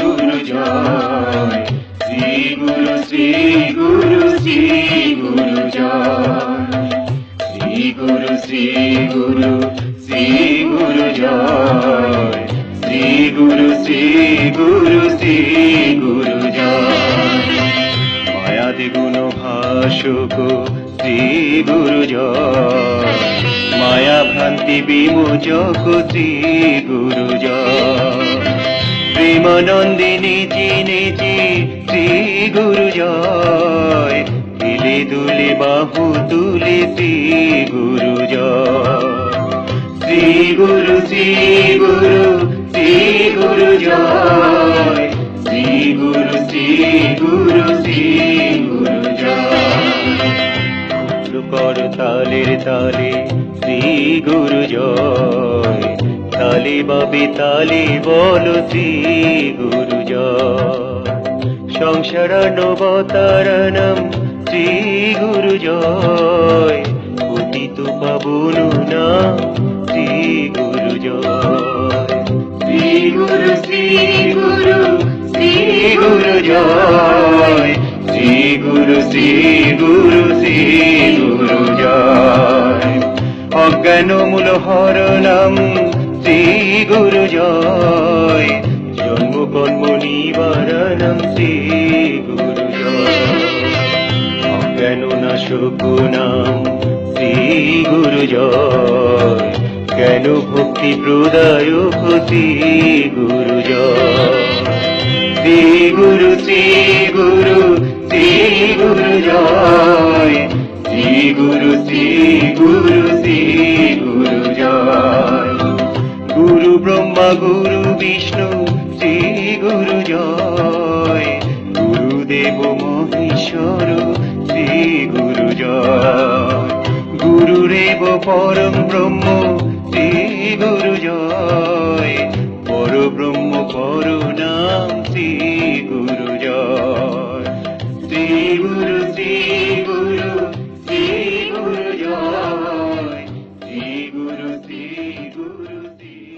গুরু জয়। শ্রী গুরু শ্রী গুরু শ্রী গুরু জয়। শ্রী গুরু শ্রী গুরু শ্রী গুরু জয়। শ্রী গুরু শ্রী গুরু শ্রী গুরু জয়। মায়াদি গুণ ভাসুক শ্রী গুরু জয় মায়া ভ্রান্তি বিমোচক শ্রী গুরু জয় প্রেমানন্দিনী চিনে চি শ্রী গুরু জয় হিলে দুলে বাহু তুলে শ্রী গুরু জয় শ্রী গুরু শ্রী গুরু শ্রী গুরু জয় শ্রী গুরু শ্রী গুরু শ্রী কর তালের তালে শ্রী গুরু জয় তালে বাবে তালে বল শ্রী গুরু জয় সংসারানবতারণম শ্রী গুরু জয় পতিত পাবন না শ্রী গুরু জয় শ্রী গুরু শ্রী গুরু শ্রী গুরু জয় শ্রী গুরু শ্রী গুরু শ্রী গুরু। অজ্ঞান মূল হরণম, শ্রী গুরু জয়। জন্ম কর্ম নিবারণম, শ্রী গুরু জয়। অজ্ঞান নাশক নাম, শ্রী গুরু জয়। জ্ঞান ভক্তি প্রদায়ক, শ্রী গুরু জয়। শ্রী গুরু শ্রী গুরু শ্রী গুরু জয়। শ্রী গুরু গুরু বিষ্ণু, শ্রী গুরু জয়। গুরুদেব মহেশ্বর, শ্রী গুরু জয়। গুরুরেব পরম ব্রহ্ম, শ্রী গুরু জয়। পর ব্রহ্ম করুণাম, শ্রী গুরু জয়। শ্রী গুরু শ্রী গুরু শ্রী গুরু জয়। শ্রী গুরু শ্রী গুরু, শ্রী